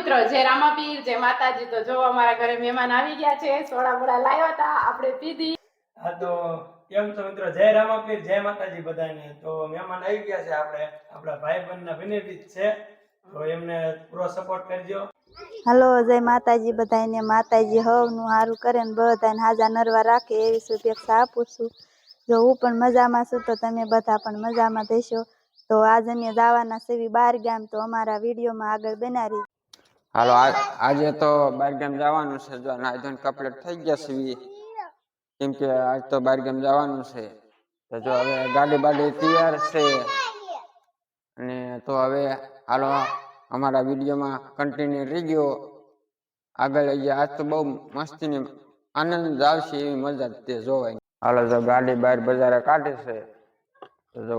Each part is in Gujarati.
મિત્રો જય રામાપીર જય માતાજી તો જો અમારા ઘરે મહેમાન આવી ગયા છે. સોડા બોડા લાવ્યા હતા આપણે પીધી. હા તો કેમ છો મિત્રો? જય રામાપીર જય માતાજી બધાને. તો મહેમાન આવી ગયા છે આપણે. આપણા ભાઈ બંધના વિનયભીત છે. તો એમને પૂરો સપોર્ટ કરજો. હલો જય માતાજી બધાને. માતાજી હવનું સારું કરે ને બધાને હાજા નરવા રાખે એવી શુભેચ્છા આપું છું. જો હું પણ મજામાં છું તો તમે બધા પણ મજામાં થઈશો તો આજ અમે દાવાના સેવી બાર ગામ તો અમારા વિડીયોમાં આગળ બનાવી હાલો આજે તો બારગામ જવાનું છે. જો નાયધન કપલેટ થઈ ગયા છે. કેમ કે આજ તો બાર ગામ જવાનું છે. તો જો હવે ગાડી બાડી તૈયાર છે. અને તો હવે હાલો, અમારા વિડીયોમાં કન્ટિન્યુ રહી ગયો. આગળ લઈ ગયા આજ તો બહુ મસ્તીની આનંદ આવશે એવી મજા તે જોવાય. હાલો, જો ગાડી બહાર બજારે કાઢે છે. તો જો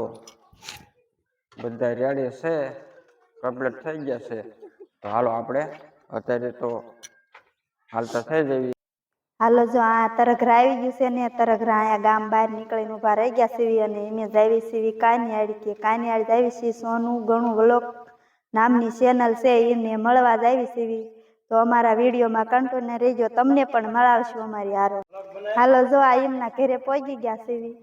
બધા રેડી છે. કમ્પ્લીટ થઈ ગયા છે. તો હાલો આપણે, અત્યારે તો હાલતા થઈ જઈએ હાલો જો આ તરઘરા આવી ગયું છે ને તરઘરા અહીંયા ગામ બહાર નીકળીને ઊભા રહી ગયા સીવી અને એમે જાવી સીવી કાનિયાળી કે કાનિયાળી જાવી છીએ સોનું ઘણું વલોક નામની ચેનલ છે એને મળવા જ આવી સીવી તો અમારા વિડીયોમાં કંટોને ગયો તમને પણ મળાવશું અમારી હારો. હાલો જો આ એમના ઘરે પહોંચી ગયા સીવી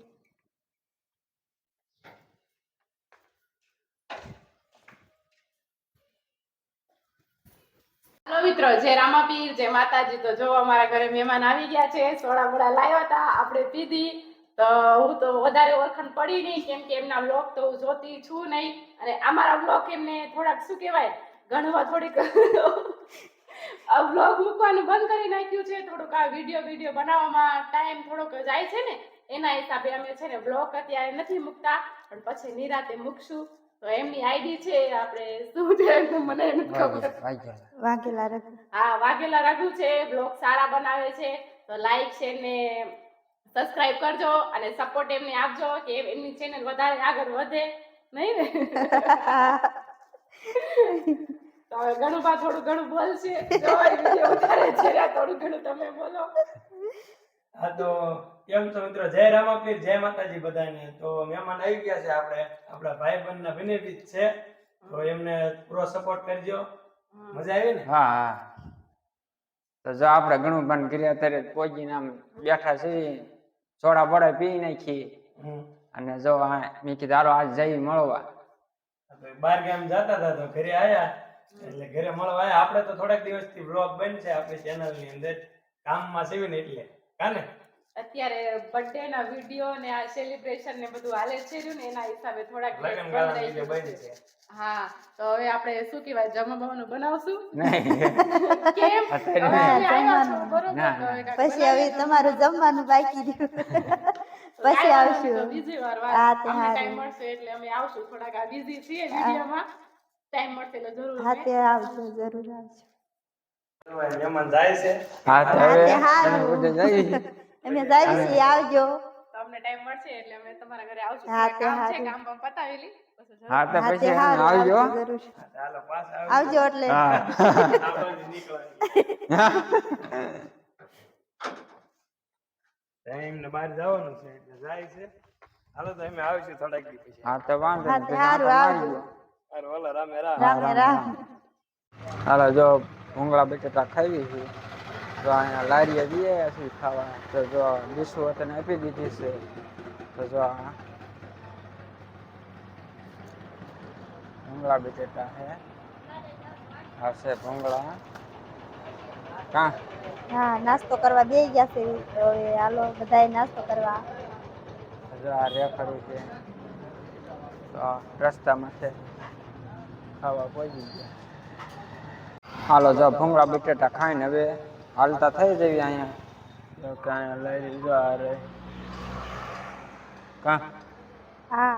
હાલો મિત્રો જય રામાપીર જય માતાજી, તો જો અમારા ઘરે મહેમાન આવી ગયા છે. સોડા બોડા લાવ્યા હતા, આપણે પીધી. તો હું તો વધારે ઓળખણ પડી નહીં, કેમ કે એમના બ્લોગ તો હું જોતી છું નહીં. અને અમારા બ્લોગ એમને થોડાક, શું કહેવાય ગણવા થોડીક બ્લોગ મૂકવાનું બંધ કરી નાખ્યું છે. થોડુંક આ વીડિયો વીડિયો બનાવવામાં ટાઈમ થોડોક જાય છે ને, એના હિસાબે અમે છે ને બ્લોગ અત્યારે નથી મૂકતા. પણ પછી નિરાતે મૂકશું. તો એમની આઈડી છે આપણે શું છે મને નથી ખબર. વાઘેલા રઘુ. હા વાઘેલા રઘુ છે બ્લોગ સારા બનાવે છે તો લાઈક છે ને સબસ્ક્રાઇબ કરજો અને સપોર્ટ એમને આપજો કે એમની ચેનલ વધારે આગળ વધે નહીં ને? તો ઘણું બા થોડું ઘણું બોલશે જો ઉતારે છે થોડું ઘણું તમે બોલો. હા તો કેમ છો મિત્રો? જય રામાપીર જય માતાજી બધાને. તો મહેમાન આવી ગયા છે આપણે. આપણા ભાઈ બંધના વિનયભીત છે. તો એમને પૂરો સપોર્ટ કરજો. મજા આવી ને? હા હા. તો જો આપણે ઘણું પણ કર્યા અત્યારે પહોંચીને આમ બેઠા છે સોડા પડે પી નાખી હમ. અને જો આ મેં કીધું હાલો આજ જઈ મળવા. તો બાર ગામ જતા હતા તો ઘરે આયા. એટલે ઘરે મળવા આયા. આપણે તો થોડાક દિવસથી બ્લોગ બનશે આપણી ચેનલની અંદર. કામમાં સીવી ને એટલે. કાને અત્યારે બર્થડે ના વિડિયો ને આ સેલિબ્રેશન ને બધું હાલે છે ને એના હિસાબે થોડાક લગન ગાળા બની છે. હા તો હવે આપણે શું કહેવાય જમવા બમવાનું બનાવશું? નહીં. કેમ? અત્યારે હવે નહીં. અમે આવ્યા છો, બરોબર? ના, તો હવે કાંઈક પછી હવે તમારું જમવાનું બાકી રહ્યું. પછી આવશું. બીજી વાર વાત. ટાઈમ મળશે એટલે અમે આવશું. થોડાક આ બિઝી છીએ વિડિયોમાં. ટાઈમ મળશે એટલે જરૂર હા તે આવજો જરૂર આવજો મહેમાન જાય છે. હા હવે અમે આવજો. ટાઈમ મળશે એટલે અમે તમારા ઘરે આવશું. હા, થોડા તે કામ કામ પતાવી લઈ હા તો પછી આવજો. આવજો ચાલો પાછા આવજો. એટલે. હા. ટાઈમ ને બહાર જવાનું છે એટલે જાય છે. હાલો તો અમે આવીશું થોડાક દી પછી. હા તો વાંધો નહીં આંટો આવજો. હાલો રામે રામ. રામે રામ. હાલો જો ભૂંગળા બટેટા ખાવી છે તો અહીંયા લારીએ દઈએ છીએ ખાવા. તો જો ડીશું તને આપી દીધી છે. તો જો આ ભૂંગળા બટેટા છે. આ છે ભૂંગળા કા? હા નાસ્તો કરવા દે ગયા છે. તો હવે હાલો બધાય નાસ્તો કરવા. જો આ રેખડી છે. તો રસ્તામાં છે. ખાવા પહોંચી ગયા. હાલો જો ભૂંગળા બટેટા ખાઈને હવે હાલતા થઈ જવી અહીંયા. તો કે લઈ લીધો અરે કા? હા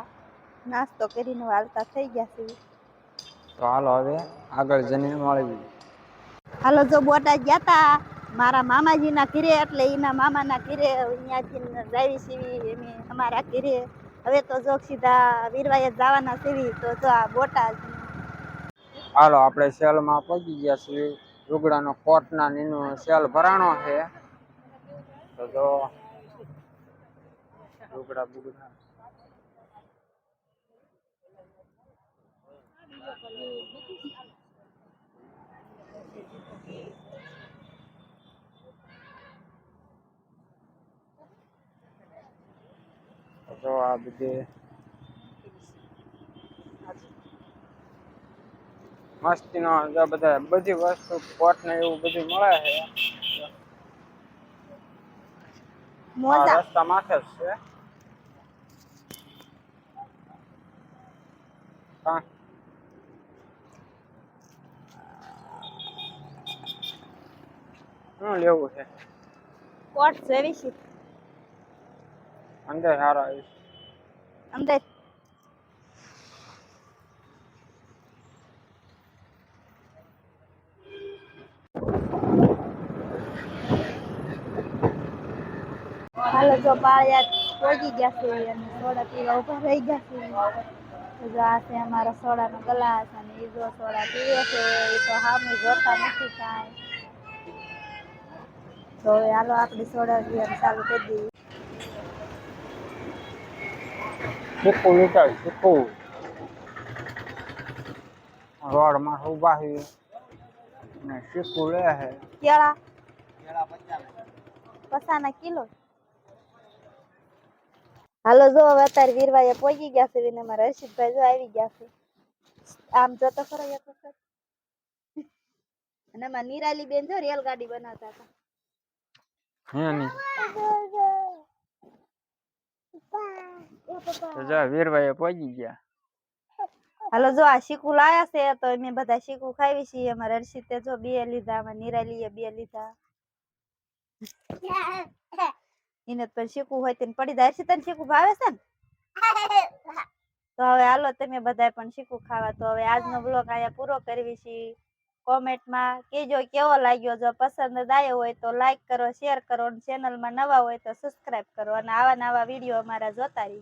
નાસ્તો કરીને હાલતા થઈ ગયા છે તો હાલો હવે આગળ જઈને મળવી હાલો જો બોટાદ ગયા તા મારા મામાજીના ઘરે એટલે એના મામાના ઘરે અહીંયાથી જાવી સીવી એમ અમારા ઘરે. હવે તો જો સીધા વીરવાએ જવાના સીવી તો જો આ બોટાદ હાલો, આપણે સેલમાં પહોંચી ગયા છીએ. લુગડાનો કોટના ને સેલ ભરાણો છે. તો જો, લુગડા બુગડા. જો આ બધી મસ્તીનો જો બધા બધી વસ્તુ કોટ ને એવું બધું મળે છે. મોજા. રસ્તા માથે જ છે. હા. શું લેવું છે? કોટ સેવી છે. અંદર સારો આવી અંદર. હાલો જો પાળિયા પહોંચી ગયા છે અને સોડા પીવા ઊભા રહી ગયા છે. તો જો આ છે અમારા સોડાનો ગ્લાસ અને એ જો સોડા પીવે છે એ તો હામે જોતા નથી કાંઈ. તો હવે હાલો આપણે સોડા પીવાનું ચાલુ કરી દઈએ. ચીકુ લીટર ચીકુ. રોડમાં ઊભા ઊભા છે ને ચીકુ લે છે. કેળા? પસાના કિલો? હાલો જો હવે અત્યારે વીરવાએ પહોંચી ગયા છે ને અમારા રશીદભાઈ જો આવી ગયા છે. આમ જોતો ખરો એક વખત. અને એમાં નિરાલી બેન જો રેલગાડી બનાવતા હતા. વીરભાઈ પહોંચી ગયા. હાલો જો આ લાયા છે તો અમે બધા શીકુ ખાવી છીએ અમારે હર્ષિતે જો બે લીધા આમાં નિરાલીએ બે લીધા. એને પણ શીખવું હોય તેને પડી જાય. હર્ષિત શીખવું ભાવે છે ને? તો હવે હાલો, તમે બધાય પણ શીખું ખાવા. તો હવે આજનો બ્લોગ અહીંયા પૂરો કરવી છીએ કોમેન્ટમાં કેજો કેવો લાગ્યો. જો પસંદ આવ્યો હોય તો લાઈક કરો શેર કરો ચેનલમાં નવા હોય તો સબસ્ક્રાઈબ કરો. અને આવા નવા વીડિયો અમારા જોતા રહીજો.